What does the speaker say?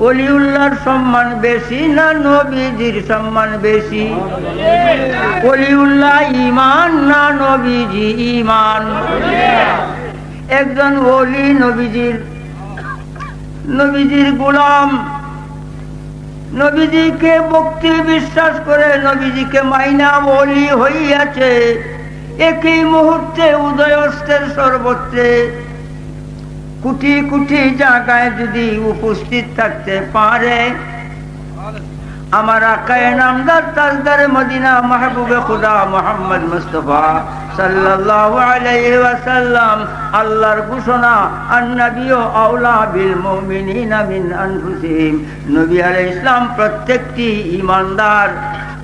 অলিউল্লাহর সম্মান বেশি না নবীজির সম্মান বেশি? অলিউল্লাহ ইমান না নবীজি ইমান একজন ওলি নবীজির নবীজির গোলাম। নবীজিকে ভক্তি বিশ্বাস করে নবীজিকে মাইনা বলি হইয়াছে। একই মুহূর্তে উদয়স্তের সর্বত্রে কুটি কুটি জায়গায় যদি উপস্থিত থাকতে পারে, আমার আকায় নামদার তাজদার মদিনা মাহবুবে খুদা মোহাম্মদ মুস্তফা সাল্লাল্লাহু আল্লাহর আওলা বিল নবী প্রত্যেকটি ইমানদার